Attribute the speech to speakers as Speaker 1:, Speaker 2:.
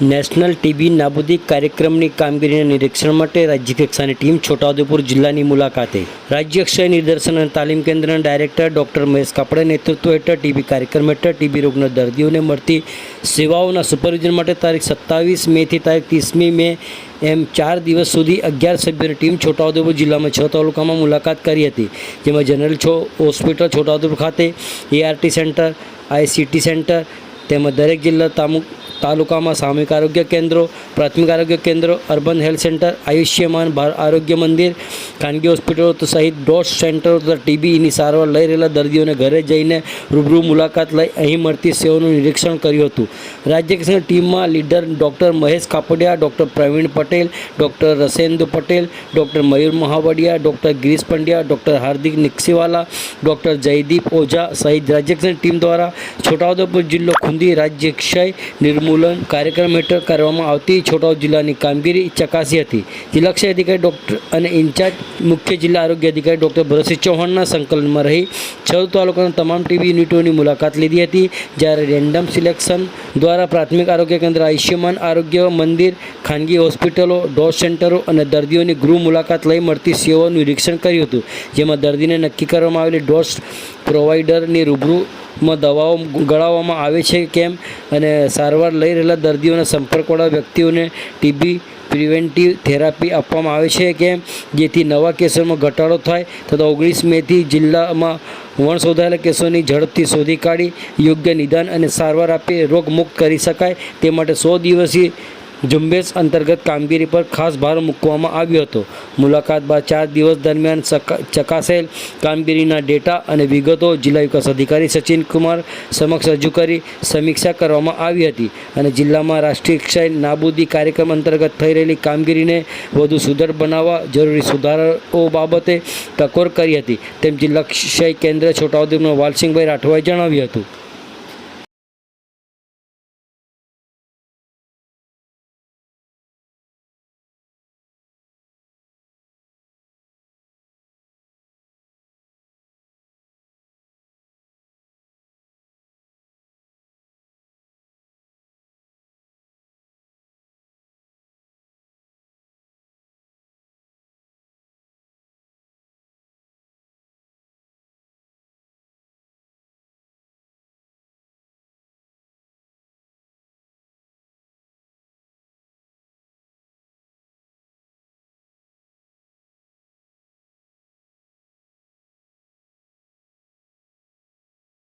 Speaker 1: National TB નાબૂદી કાર્યક્રમની કામગીરીના નિરીક્ષણ માટે રાજ્ય કક્ષાની ટીમ છોટાઉદેપુર જિલ્લાની મુલાકાતે રાજ્ય કક્ષાએ નિદર્શન અને તાલીમ કેન્દ્રના ડાયરેક્ટર ડોક્ટર મહેશ કાપડે નેતૃત્વ હેઠળ ટીબી કાર્યક્રમ હેઠળ ટીબી રોગના દર્દીઓને મળતી સેવાઓના સુપરવિઝન માટે તારીખ સત્તાવીસ મેથી તારીખ ત્રીસમી મે એમ ચાર દિવસ સુધી અગિયાર સભ્યોની ટીમ છોટાઉદેપુર જિલ્લામાં છ તાલુકામાં મુલાકાત કરી હતી. જેમાં જનરલ છો, હોસ્પિટલ, છોટાઉદેપુર ખાતે એઆરટી સેન્ટર આઈસીટી સેન્ટર તેમજ દરેક જિલ્લા તામુક તાલુકામાં સામૂહિક આરોગ્ય કેન્દ્રો, પ્રાથમિક આરોગ્ય કેન્દ્રો, અર્બન હેલ્થ સેન્ટર, આયુષ્યમાન આરોગ્ય મંદિર, ખાનગી હોસ્પિટલો સહિત ડોટ સેન્ટરો તથા ટીબીની સારવાર લઈ રહેલા દર્દીઓને ઘરે જઈને રૂબરૂ મુલાકાત લઈ અહીં મળતી સેવાનું નિરીક્ષણ કર્યું હતું. રાજ્ય ટીમમાં leader doctor Mahesh Kapadia, doctor Pravin Patel, doctor Rasendu Patel, doctor Mayur Mahavadiya, doctor Girish Pandya, doctor Hardik Niksiwala doctor Jaydeep Oza સહિત રાજ્ય ટીમ દ્વારા છોટાઉદેપુર જિલ્લો ખુંદી રાજ્ય ક્ષય નિર્મૂલન કાર્યક્રમ હેઠળ કરવામાં આવતી છોટાઉદ જિલ્લાની કામગીરી ચકાસી હતી. જિલ્લા ક્ષય અધિકારી ડૉક્ટર અને ઇન્ચાર્જ મુખ્ય જિલ્લા આરોગ્ય અધિકારી ડૉક્ટર ભરતસિંહ ચૌહાણના સંકલનમાં રહી છ તાલુકાના તમામ ટીવી યુનિટોની મુલાકાત લીધી હતી, જ્યારે રેન્ડમ સિલેક્શન દ્વારા પ્રાથમિક આરોગ્ય કેન્દ્ર, આયુષ્યમાન આરોગ્ય મંદિર, ખાનગી હોસ્પિટલો, ડોઝ સેન્ટરો અને દર્દીઓની ગૃહ મુલાકાત લઈ મળતી સેવાઓનું નિરીક્ષણ કર્યું હતું, જેમાં દર્દીને નક્કી કરવામાં આવેલી ડોઝ પ્રોવાઈડરની રૂબરૂમાં દવાઓ ગળાવવામાં આવે છે કેમ? અને સારવાર લઈ રહેલા દર્દીઓના સંપર્કવાળા વ્યક્તિઓને ટીબી પ્રિવેન્ટિવ થેરાપી આપવામાં આવે છે કેમ? જેથી નવા કેસોમાં ઘટાડો થાય તથા ઓગણીસ મેથી જિલ્લામાં વણ શોધાયેલા કેસોની ઝડપથી શોધી કાઢી યોગ્ય નિદાન અને સારવાર આપી રોગમુક્ત કરી શકાય તે માટે સો દિવસીય ઝુંબેશ અંતર્ગત કામગીરી પર ખાસ ભાર મૂકવામાં આવ્યો હતો. મુલાકાત બાદ ચાર દિવસ દરમિયાન ચકા- ચકાસેલ કામગીરીના ડેટા અને વિગતો જિલ્લા વિકાસ અધિકારી સચિન કુમાર સમક્ષ રજૂ કરી સમીક્ષા કરવામાં આવી હતી અને જિલ્લામાં રાષ્ટ્રીય કક્ષાએ નાબૂદી કાર્યક્રમ અંતર્ગત થઈ રહેલી કામગીરીને વધુ સુદૃઢ બનાવવા જરૂરી સુધારાઓ બાબતે ટકોર કરી હતી. તેમ જિલ્લા ક્ષય કેન્દ્ર છોટાઉદેપુરના વાલસિંહભાઈ રાઠવાએ જણાવ્યું હતું.